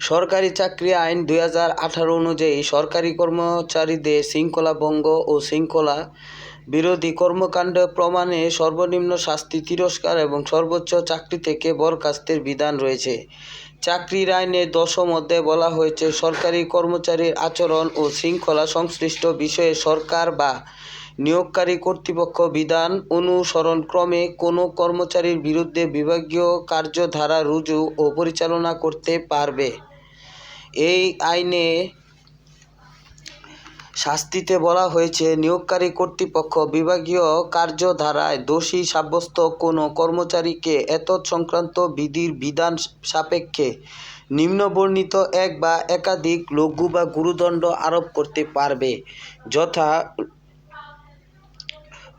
সরকারি চাকরি আইন দুই হাজার আঠারো অনুযায়ী সরকারি কর্মচারীদের শৃঙ্খলা ভঙ্গ ও শৃঙ্খলা বিরোধী কর্মকাণ্ড প্রমাণে সর্বনিম্ন শাস্তি, তিরস্কার এবং সর্বোচ্চ চাকরি থেকে বরখাস্তের বিধান রয়েছে। চাকরির আইনের দশম অধ্যায়ে বলা হয়েছে, সরকারি কর্মচারীর আচরণ ও শৃঙ্খলা সংশ্লিষ্ট বিষয়ে সরকার বা নিয়োগকারী কর্তৃপক্ষ বিধান অনুসরণক্রমে কোনো কর্মচারীর বিরুদ্ধে বিভাগীয় কার্যধারা রুজু ও পরিচালনা করতে পারবে। এই আইনে শাস্তিতে বলা হয়েছে, নিয়োগকারী কর্তৃপক্ষ বিভাগীয় কার্যধারায় দোষী সাব্যস্ত কোনো কর্মচারীকে এত সংক্রান্ত বিধির বিধান সাপেক্ষে নিম্নবর্ণিত এক বা একাধিক লঘু বা গুরুদণ্ড আরোপ করতে পারবে, যথা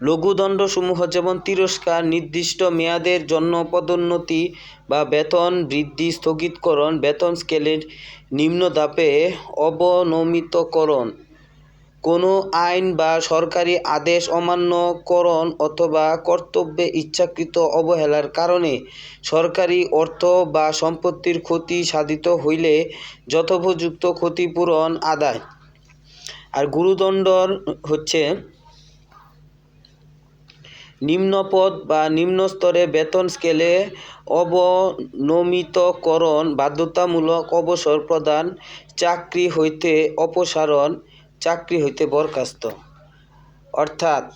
লঘুদণ্ডসমূহ যেমন তিরস্কার, নির্দিষ্ট মেয়াদের জন্য পদোন্নতি বা বেতন বৃদ্ধি, স্থগিতকরণ, বেতন স্কেলের নিম্ন ধাপে অবনমিতকরণ, কোনো আইন বা সরকারি আদেশ অমান্যকরণ অথবা কর্তব্যে ইচ্ছাকৃত অবহেলার কারণে সরকারি অর্থ বা সম্পত্তির ক্ষতি সাধিত হইলে যথোপযুক্ত ক্ষতিপূরণ আদায়। আর গুরুদণ্ড হচ্ছে নিম্নপদ বা নিম্নস্তরে বেতন স্কেলে অবনমিতকরণ, বাধ্যতামূলক অবসর প্রদান, চাকরি হইতে অপসারণ, চাকরি হইতে বরখাস্ত। অর্থাৎ,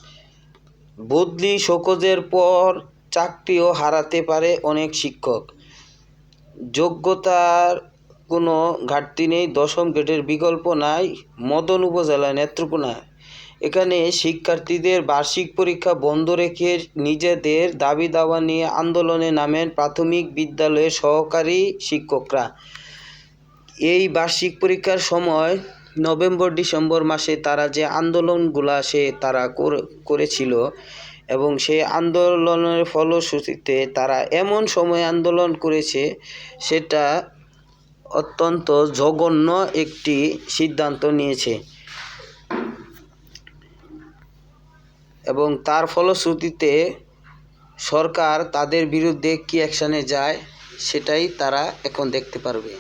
বদলি শোকজের পর চাকরিও হারাতে পারে অনেক শিক্ষক। যোগ্যতার কোনো ঘাটতি নেই, দশম গ্রেডের বিকল্প নাই, মদন উপজেলা নেত্রকোনা। এখানে শিক্ষার্থীদের বার্ষিক পরীক্ষা বন্ধ রেখে নিজেদের দাবি দাওয়া নিয়ে আন্দোলনে নামেন প্রাথমিক বিদ্যালয়ের সহকারী শিক্ষকরা। এই বার্ষিক পরীক্ষার সময় নভেম্বর, ডিসেম্বর মাসে তারা যে আন্দোলনগুলা সে তারা করেছিল এবং সেই আন্দোলনের ফলশ্রুতিতে তারা এমন সময় আন্দোলন করেছে, সেটা অত্যন্ত জঘন্য একটি সিদ্ধান্ত নিয়েছে। এবং তার ফলশ্রুতিতে সরকার তাদের বিরুদ্ধে কী অ্যাকশানে যায়, সেটাই তারা এখন দেখতে পারবে।